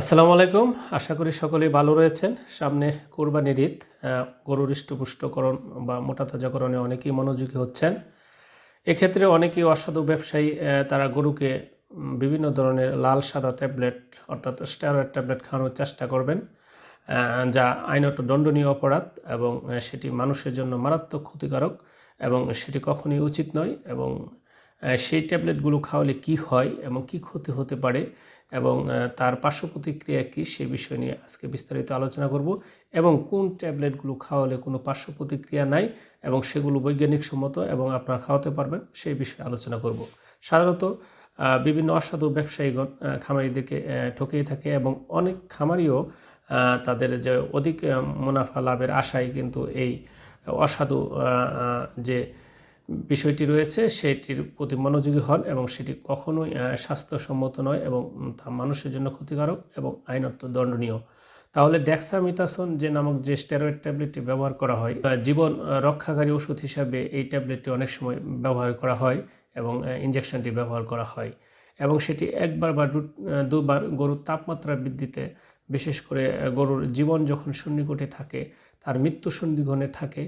আসসালামু আলাইকুম। আশা করি সকলেই ভালো রয়েছেন। সামনে কোরবানির ঈদ। গরুর হৃষ্টপুষ্টকরণ বা মোটা তাজাকরণে অনেকেই মনোযোগী হচ্ছেন। এক্ষেত্রে অনেকেই অসাধু ব্যবসায়ী তারা গরুকে বিভিন্ন ধরনের লাল সাদা ট্যাবলেট অর্থাৎ স্টেরয়েড ট্যাবলেট খাওয়ানোর চেষ্টা করবেন যা আইনত দণ্ডনীয় অপরাধ এবং সেটি মানুষের জন্য মারাত্মক ক্ষতিকারক এবং সেটি কখনই উচিত নয় এবং সেই ট্যাবলেটগুলো খাওয়ালে কি হয় এবং কি ক্ষতি হতে পারে এবং তার পার্শ্ব প্রতিক্রিয়া কী সে বিষয় নিয়ে আজকে বিস্তারিত আলোচনা করব এবং কোন ট্যাবলেটগুলো খাওয়ালে কোনো পার্শ্ব প্রতিক্রিয়া নাই এবং সেগুলো বৈজ্ঞানিক সম্মত এবং আপনারা খাওয়াতে পারবেন সেই বিষয়ে আলোচনা করব। সাধারণত বিভিন্ন অসাধু ব্যবসায়ীগণ খামারিদেরকে ঠকিয়ে থাকে এবং অনেক খামারিও তাদের যে অধিক মুনাফা লাভের আশায় কিন্তু এই অসাধু যে বিষয়টি রয়েছে, সেটির প্রতি মনোযোগী হন এবং সেটি কখনোই স্বাস্থ্যসম্মত নয় এবং তা মানুষের জন্য ক্ষতিকারক এবং আইনত দণ্ডনীয়। তাহলে ডেক্সামিথাসন যে নামক যে স্টেরয়েড ট্যাবলেটটি ব্যবহার করা হয় জীবন রক্ষাকারী ওষুধ হিসাবে এই ট্যাবলেটটি অনেক সময় ব্যবহার করা হয় এবং ইঞ্জেকশনটি ব্যবহার করা হয় এবং সেটি একবার বা দুবার গরুর তাপমাত্রা বৃদ্ধিতে, বিশেষ করে গরুর জীবন যখন সন্নিকটে থাকে, তার মৃত্যু সন্ধিগণে থাকে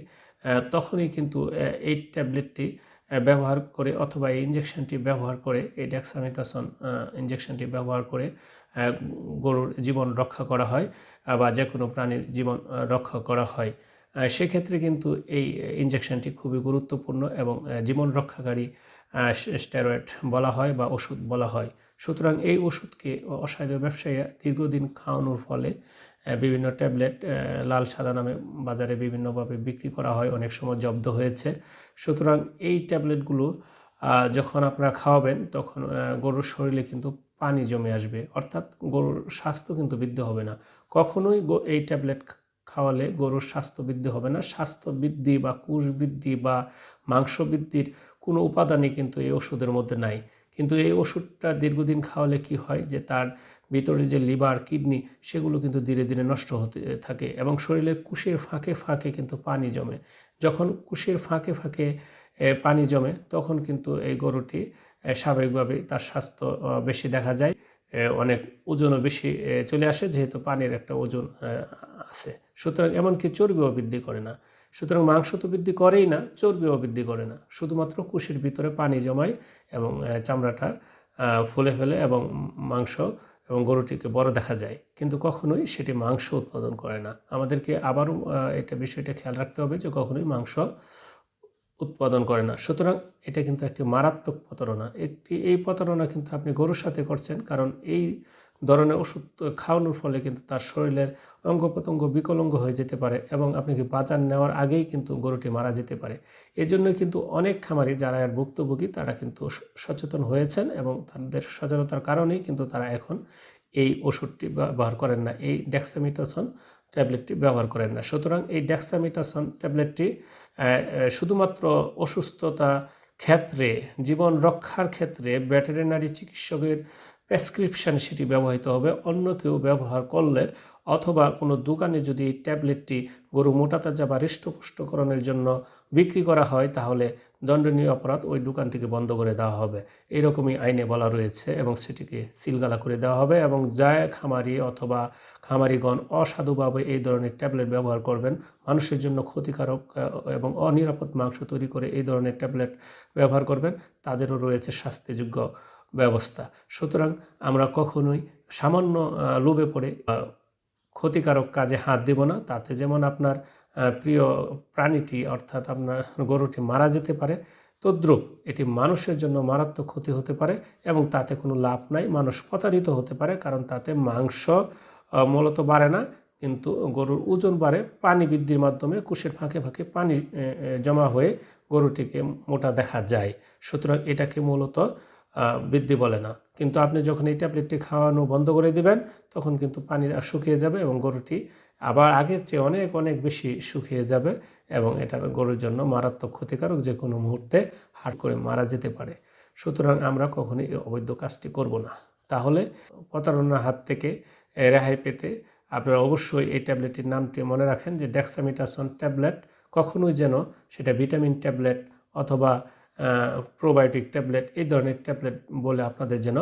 তখনই কিন্তু এই ট্যাবলেটটি ব্যবহার করে অথবা এই ইঞ্জেকশনটি ব্যবহার করে এই ডেক্সামিথাসন ইঞ্জেকশনটি ব্যবহার করে গরুর জীবন রক্ষা করা হয় বা যে কোনো প্রাণীর জীবন রক্ষা করা হয়। সেক্ষেত্রে কিন্তু এই ইঞ্জেকশনটি খুবই গুরুত্বপূর্ণ এবং জীবন রক্ষাকারী স্টেরয়েড বলা হয় বা ওষুধ বলা হয়। সুতরাং এই ওষুধকে অসাধু ব্যবসায়ীরা দীর্ঘদিন খাওয়ানোর ফলে বিভিন্ন ট্যাবলেট লাল সাদা নামে বাজারে বিভিন্নভাবে বিক্রি করা হয়, অনেক সময় জব্দ হয়েছে। সুতরাং এই ট্যাবলেটগুলো যখন আপনারা খাওয়াবেন, তখন গরুর শরীরে কিন্তু পানি জমে আসবে, অর্থাৎ গরুর স্বাস্থ্য কিন্তু বৃদ্ধি হবে না। কখনোই এই ট্যাবলেট খাওয়ালে গরুর স্বাস্থ্য বৃদ্ধি হবে না। স্বাস্থ্য বৃদ্ধি বা কুশ বৃদ্ধি বা মাংস বৃদ্ধির কোনো উপাদানই কিন্তু এই ওষুধের মধ্যে নাই। কিন্তু এই ওষুধটা দীর্ঘদিন খাওয়ালে কি হয় যে তার ভিতরে যে লিভার, কিডনি, সেগুলো কিন্তু ধীরে ধীরে নষ্ট হতে থাকে এবং শরীরের কুশের ফাঁকে ফাঁকে কিন্তু পানি জমে। যখন কুশের ফাঁকে ফাঁকে পানি জমে, তখন কিন্তু এই গরুটি স্বাভাবিকভাবে তার স্বাস্থ্য বেশি দেখা যায় অনেক ওজনও বেশি চলে আসে, যেহেতু পানির একটা ওজন আছে। সুতরাং এমনকি চর্বিও বৃদ্ধি করে না। সুতরাং মাংস তো বৃদ্ধি করেই না, চর্বিও বৃদ্ধি করে না। শুধুমাত্র কুশির ভিতরে পানি জমায় এবং চামড়াটা ফুলে ফেলে এবং মাংস এবং গরুটিকে বড় দেখা যায়। কিন্তু কখনোই সেটি মাংস উৎপাদন করে না। আমাদেরকে আবারও এটা বিষয়টা খেয়াল রাখতে হবে যে কখনোই মাংস উৎপাদন করে না। সুতরাং এটা কিন্তু একটি মারাত্মক প্রতারণা। একটি, এই প্রতারণা কিন্তু আপনি গরুর সাথে করছেন কারণ এই ধরনের ওষুধ খাওয়ানোর ফলে কিন্তু তার শরীরের অঙ্গ প্রত্যঙ্গ বিকলঙ্গ হয়ে যেতে পারে এবং আপনি কি বাজার নেওয়ার আগেই কিন্তু গরুটি মারা যেতে পারে। এজন্য কিন্তু অনেক খামারি যারা এর ভুক্তভোগী, তারা কিন্তু সচেতন হয়েছেন এবং তাদের সচেতনতার কারণেই কিন্তু তারা এখন এই ওষুধটি ব্যবহার করেন না, এই ডেক্সামিটাসন ট্যাবলেটটি ব্যবহার করেন না। সুতরাং এই ডেক্সামিটাসন ট্যাবলেটটি শুধুমাত্র অসুস্থতা ক্ষেত্রে, জীবন রক্ষার ক্ষেত্রে, ভেটেরিনারি চিকিৎসকের প্রেসক্রিপশান সেটি ব্যবহৃত হবে। অন্য কেউ ব্যবহার করলে অথবা কোনো দোকানে যদি এই ট্যাবলেটটি গরু মোটা তাজা বা হৃষ্টপুষ্টকরণের জন্য বিক্রি করা হয়, তাহলে দণ্ডনীয় অপরাধ ওই দোকানটিকে বন্ধ করে দেওয়া হবে। এরকমই আইনে বলা রয়েছে এবং সেটিকে সিলগালা করে দেওয়া হবে এবং যায় খামারি অথবা খামারিগণ অসাধুভাবে এই ধরনের ট্যাবলেট ব্যবহার করবেন। মানুষের জন্য ক্ষতিকারক এবং অনিরাপদ মাংস তৈরি করে এই ধরনের ট্যাবলেট ব্যবহার করবেন। তাদেরও রয়েছে শাস্তিযোগ্য ব্যবস্থা। সুতরাং আমরা কখনোই সামান্য লোভে পড়ে ক্ষতিকারক কাজে হাত দেব না। তাতে যেমন আপনার প্রিয় প্রাণীটি অর্থাৎ আপনার গরুটি মারা যেতে পারে, তদ্রুপ এটি মানুষের জন্য মারাত্মক ক্ষতি হতে পারে এবং তাতে কোনো লাভ নাই। মানুষ প্রতারিত হতে পারে কারণ তাতে মাংস মূলত বাড়ে না। কিন্তু গরুর ওজন বাড়ে, পানি বৃদ্ধির মাধ্যমে কুশের ফাঁকে ফাঁকে পানি জমা হয়ে গরুটিকে মোটা দেখা যায়। সুতরাং এটাকে মূলত বৃদ্ধি বলে না। কিন্তু আপনি যখন এই ট্যাবলেটটি খাওয়ানো বন্ধ করে দিবেন, তখন কিন্তু পানি আর শুকিয়ে যাবে এবং গরুটি আবার আগের চেয়ে অনেক অনেক বেশি শুকিয়ে যাবে এবং এটা গরুর জন্য মারাত্মক ক্ষতিকারক যে কোনো মুহূর্তে হাট করে মারা যেতে পারে। সুতরাং আমরা কখনোই এই অবৈধ কাজটি করব না। তাহলে প্রতারণার হাত থেকে রেহাই পেতে আপনারা অবশ্যই এই ট্যাবলেটটির নামটি মনে রাখেন যে ডেক্সামিটাসন ট্যাবলেট। কখনোই যেন সেটা ভিটামিন ট্যাবলেট অথবা প্রোবায়োটিক ট্যাবলেট এই ধরনের ট্যাবলেট বলে আপনাদের যেন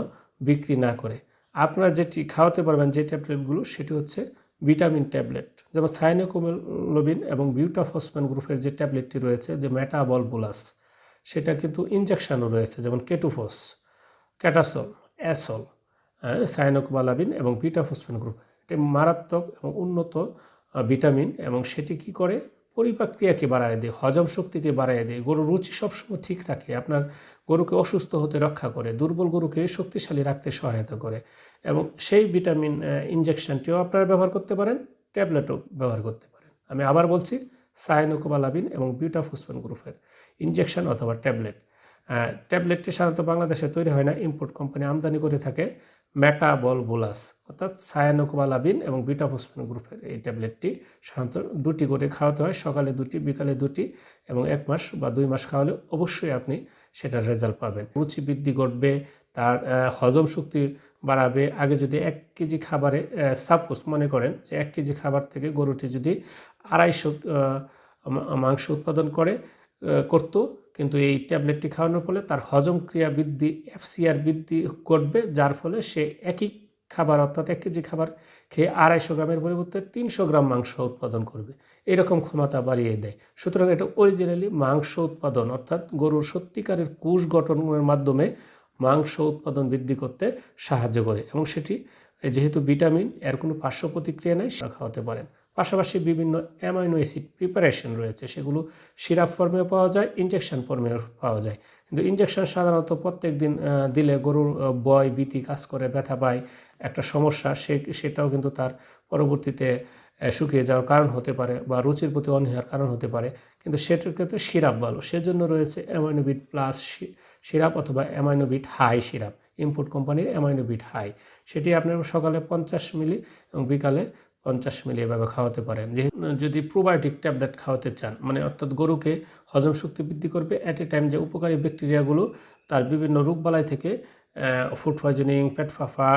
বিক্রি না করে। আপনার যেটি খাওয়াতে পারবেন যে ট্যাবলেটগুলো সেটি হচ্ছে ভিটামিন ট্যাবলেট যেমন সাইনোকোমোলোবিন এবং বিউটাফসফেন গ্রুপের যে ট্যাবলেটটি রয়েছে, যে ম্যাটাবল বোলাস সেটা কিন্তু ইনজেকশনও রয়েছে, যেমন কেটুফস ক্যাটাসল অ্যাসল সাইনোকোবালাবিন এবং বিটাফসফেন গ্রুপ এটি মারাত্মক এবং উন্নত ভিটামিন এবং সেটি কি করে? পরিপাক ক্রিয়াকে বাড়ায় দেয় হজম শক্তিকে বাড়ায় দেয় গরুর রুচি সবসময় ঠিক রাখে, আপনার গরুকে অসুস্থ হতে রক্ষা করে, দুর্বল গরুকে শক্তিশালী রাখতে সহায়তা করে এবং সেই ভিটামিন ইনজেকশনটিও আপনারা ব্যবহার করতে পারেন, ট্যাবলেটও ব্যবহার করতে পারেন। আমি আবার বলছি সাইনোকোবালাবিন এবং বিউটাফসফেন গ্রুপের ইনজেকশন অথবা ট্যাবলেট। ট্যাবলেটটি সাধারণত বাংলাদেশে তৈরি হয় না ইম্পোর্ট কোম্পানি আমদানি করে থাকে মেটাবল বোলাস অর্থাৎ সায়ানোকোবালাবিন এবং বিটাফসফেন গ্রুপের এই ট্যাবলেটটি সাধারণত দুটি করে খাওয়াতে হয়, সকালে দুটি, বিকালে দুটি এবং এক মাস বা দুই মাস খাওয়ালে অবশ্যই আপনি সেটার রেজাল্ট পাবেন। রুচি বৃদ্ধি ঘটবে, তার হজম শক্তি বাড়াবে। আগে যদি এক কেজি খাবারে সাপোজ মনে করেন যে এক কেজি খাবার থেকে গরুটি যদি আড়াইশো মাংস উৎপাদন করে করতো। কিন্তু এই ট্যাবলেটটি খাওয়ানোর ফলে তার হজম ক্রিয়া বৃদ্ধি, এফসিআর বৃদ্ধি ঘটবে, যার ফলে সে একই খাবার, অর্থাৎ এক কেজি খাবার খেয়ে আড়াইশো গ্রামের পরিবর্তে তিনশো গ্রাম মাংস উৎপাদন করবে। এরকম ক্ষমতা বাড়িয়ে দেয়। সুতরাং এটা অরিজিনালি মাংস উৎপাদন, অর্থাৎ গরুর সত্যিকারের কুশ গঠনের মাধ্যমে মাংস উৎপাদন বৃদ্ধি করতে সাহায্য করে। এবং সেটি, যেহেতু ভিটামিন, এর কোনো পার্শ্ব প্রতিক্রিয়া নেই, সেটা খাওয়াতে পারেন। পাশাপাশি বিভিন্ন অ্যামাইনো অ্যাসিড প্রিপারেশন রয়েছে, সেগুলো সিরাপ ফর্মেও পাওয়া যায়, ইনজেকশন ফর্মেও পাওয়া যায়। কিন্তু ইনজেকশন সাধারণত প্রত্যেক দিন দিলে গরুর বয়, বিতি কাজ করে, ব্যথা পায়, একটা সমস্যা, সে, সেটাও কিন্তু তার পরবর্তীতে শুকিয়ে যাওয়ার কারণ হতে পারে বা রুচির প্রতি অনীহার কারণ হতে পারে। কিন্তু সেটার ক্ষেত্রে সিরাপ ভালো, সেজন্য রয়েছে অ্যামাইনোবিট প্লাস সিরাপ অথবা অ্যামাইনোবিট হাই সিরাপ ইম্পোর্ট কোম্পানির অ্যামাইনোবিট হাই। সেটি আপনার সকালে পঞ্চাশ মিলি এবং বিকালে পঞ্চাশ মিলি এভাবে খাওয়াতে পারেন। যে যদি প্রোবায়োটিক ট্যাবলেট খাওয়াতে চান মানে অর্থাৎ গরুকে হজম শক্তি বৃদ্ধি করবে অ্যাট এ টাইম যে উপকারী ব্যাকটেরিয়াগুলো তার বিভিন্ন রোগবালাই থেকে ফুড পয়জনিং পেট ফাফা,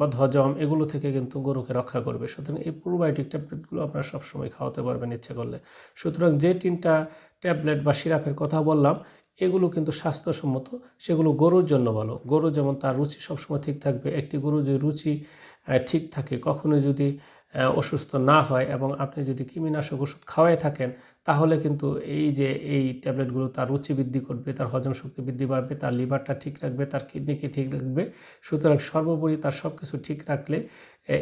বদহজম এগুলো থেকে কিন্তু গরুকে রক্ষা করবে। সুতরাং এই প্রোবায়োটিক ট্যাবলেটগুলো আপনারা সবসময় খাওয়াতে পারবেন ইচ্ছে করলে। সুতরাং যে তিনটা ট্যাবলেট বা সিরাপের কথা বললাম, এগুলো কিন্তু স্বাস্থ্যসম্মত, সেগুলো গরুর জন্য ভালো। গরু যেমন তার রুচি সবসময় ঠিক থাকবে, একটি গরু যদি রুচি ঠিক থাকে, কখনো যদি অসুস্থ না হয় এবং আপনি যদি কৃমিনাশক ওষুধ খাওয়াই থাকেন তাহলে কিন্তু এই যে এই ট্যাবলেটগুলো তার রুচি বৃদ্ধি করবে তার হজম শক্তি বৃদ্ধি পাবে তার লিভারটা ঠিক রাখবে তার কিডনিকে ঠিক রাখবে। সুতরাং সর্বোপরি তার সব কিছু ঠিক রাখলে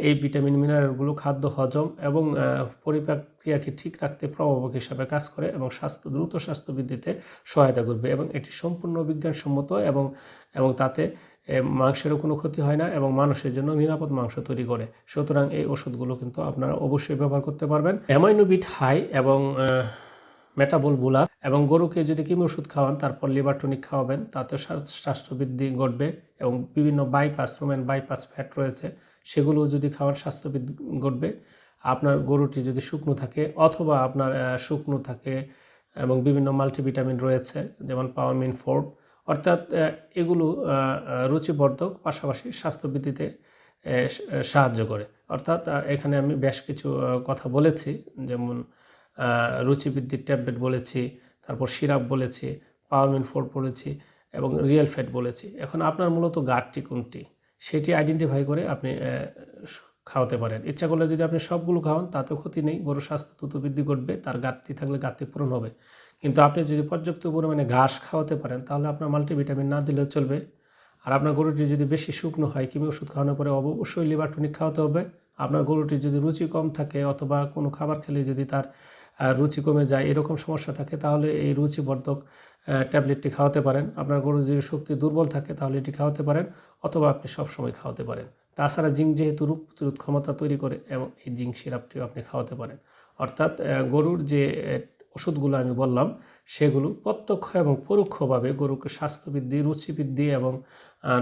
এই ভিটামিন মিনারেলগুলো খাদ্য হজম এবং আহ, পরিপাক ক্রিয়াকে ঠিক রাখতে প্রভাবক হিসাবে কাজ করে এবং স্বাস্থ্য দ্রুত স্বাস্থ্য বৃদ্ধিতে সহায়তা করবে এবং এটি সম্পূর্ণ বিজ্ঞানসম্মত এবং এবং তাতে মাংসেরও কোনো ক্ষতি হয় না এবং মানুষের জন্য নিরাপদ মাংস তৈরি করে। সুতরাং এই ওষুধগুলো কিন্তু আপনারা অবশ্যই ব্যবহার করতে পারবেন। অ্যামাইনোবিট হাই এবং মেটাবল বুলাস এবং গরুকে যদি কিমি ওষুধ খাওয়ান, তারপর লিভার টনিক খাওয়াবেন, তাতে স্বা- স্বাস্থ্য বৃদ্ধি ঘটবে এবং বিভিন্ন বাইপাস রোমেন বাইপাস ফ্যাট রয়েছে সেগুলো যদি খাওয়ান স্বাস্থ্য বৃদ্ধি ঘটবে। আপনার গরুটি যদি শুকনো থাকে অথবা আপনার শুকনো থাকে এবং বিভিন্ন মাল্টিভিটামিন রয়েছে, যেমন পাওয়ারমিন ফোর্ড অর্থাৎ এগুলো রুচিবর্ধক পাশাপাশি স্বাস্থ্য বৃদ্ধিতে আহ, স- সাহায্য করে। অর্থাৎ এখানে আমি বেশ কিছু কথা বলেছি। যেমন আহ, রুচি বৃদ্ধির ট্যাবলেট বলেছি তারপর সিরাপ বলেছি পাওয়ারমিন ফোর্ড বলেছি এবং রিয়েল ফ্যাট বলেছি। এখন আপনার মূলত গাঠটি কোনটি? সেটি আইডেন্টিফাই করে আপনি খাওয়াতে পারেন। ইচ্ছা করলে যদি আপনি সবগুলো খাওয়ান তাতেও ক্ষতি নেই। গরুর স্বাস্থ্য দ্রুত বৃদ্ধি করবে তার ঘাটতি থাকলে ঘাটতি পূরণ হবে। কিন্তু আপনি যদি পর্যাপ্ত পরিমাণে ঘাস খাওয়াতে পারেন, তাহলে আপনার মাল্টিভিটামিন না দিলেও চলবে। আর আপনার গরুটি যদি বেশি শুকনো হয় কিমি ওষুধ খাওয়ানোর পরে অবশ্যই লিভার টনিক খাওয়াতে হবে। আপনার গরুটির যদি রুচি কম থাকে, অথবা কোনো খাবার খেলে যদি তার রুচি কমে যায়, এরকম সমস্যা থাকে, তাহলে এই রুচিবর্ধক ট্যাবলেটটি খাওয়াতে পারেন। আপনার গরুর যদি শক্তি দুর্বল থাকে, তাহলে এটি খাওয়াতে পারেন, অথবা আপনি সবসময় খাওয়াতে পারেন। তাছাড়া জিঙ্ক যেহেতু রোগ প্রতিরোধ ক্ষমতা তৈরি করে, এবং এই জিঙ্ক সিরাপটিও আপনি খাওয়াতে পারেন। অর্থাৎ গরুর যে ওষুধগুলো আমি বললাম সেগুলো প্রত্যক্ষ এবং পরোক্ষভাবে গরুকে স্বাস্থ্য বৃদ্ধি রুচি বৃদ্ধি এবং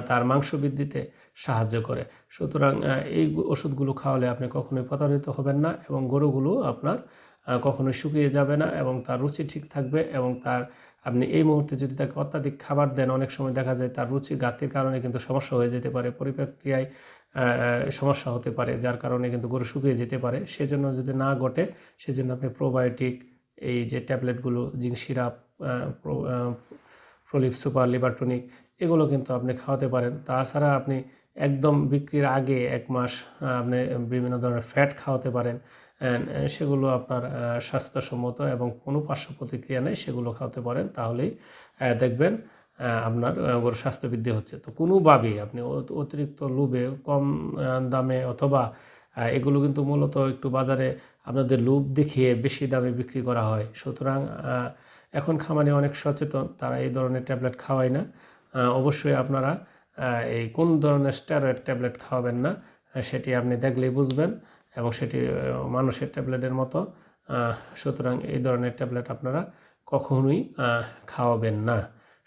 তার মাংস বৃদ্ধিতে সাহায্য করে। সুতরাং এই ওষুধগুলো খাওয়ালে আপনি কখনোই প্রতারিত হবেন না এবং গরুগুলো আপনার আহ, কখনোই শুকিয়ে যাবে না এবং তার রুচি ঠিক থাকবে এবং তার আপনি এই মুহূর্তে যদি তাকে অত্যাধিক খাবার দেন অনেক সময় দেখা যায় তার রুচি ঘাতির কারণে কিন্তু সমস্যা হয়ে যেতে পারে আহ, সমস্যা হতে পারে যার কারণে কিন্তু গরু শুকিয়ে যেতে পারে। সেজন্য যদি না ঘটে সেজন্য আপনি প্রোবায়োটিক এই যে ট্যাবলেটগুলো, জিঙ্ক সিরাপ প্রোলিপ সুপার লিভারটনিক এগুলো কিন্তু আপনি খাওয়াতে পারেন। তাছাড়া আপনি একদম বিক্রির আগে এক মাস আপনি বিভিন্ন ধরনের ফ্যাট খাওয়াতে পারেন সেগুলো আপনার স্বাস্থ্যসম্মত এবং কোনো পার্শ্ব প্রতিক্রিয়া নেই, সেগুলো খাওয়াতে পারেন। তাহলেই দেখবেন আপনার গরুর স্বাস্থ্য বৃদ্ধি হচ্ছে। তো কোনোভাবেই আপনি অতিরিক্ত লোভে, কম দামে অথবা এগুলো কিন্তু মূলত একটু বাজারে আপনাদের লোভ দেখিয়ে বেশি দামে বিক্রি করা হয়। সুতরাং এখন খামারে অনেক সচেতন, তারা এই ধরনের ট্যাবলেট খাওয়ায় না। অবশ্যই আপনারা এই কোন ধরনের স্টেরয়েড ট্যাবলেট খাওয়াবেন না সেটি আপনি দেখলেই বুঝবেন এবং সেটি মানুষের ট্যাবলেটের মতো সুতরাং এই ধরনের ট্যাবলেট আপনারা কখনোই খাওয়াবেন না।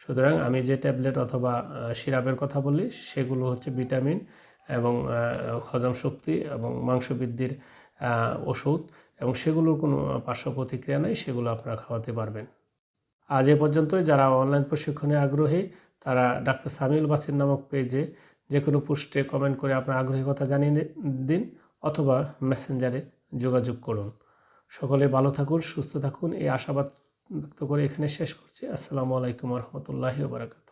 সুতরাং আমি যে ট্যাবলেট অথবা সিরাপের কথা বলি, সেগুলো হচ্ছে ভিটামিন এবং হজম শক্তি এবং মাংস বৃদ্ধির ওষুধ এবং সেগুলোর কোনো পার্শ্ব প্রতিক্রিয়া নেই, সেগুলো আপনারা খাওয়াতে পারবেন। আজ এ পর্যন্তই। যারা অনলাইন প্রশিক্ষণে আগ্রহী, তারা ডাক্তার সামিউল বাসির নামক পেজে যে কোনো পোস্টে কমেন্ট করে আপনার আগ্রহী কথা জানিয়ে দিন অথবা মেসেঞ্জারে যোগাযোগ করুন। সকলে ভালো থাকুন, সুস্থ থাকুন। এই আশাবাদ ব্যক্ত করে এখানে শেষ করছি। আসসালামু আলাইকুম রহমতুল্লাহি বারাকাত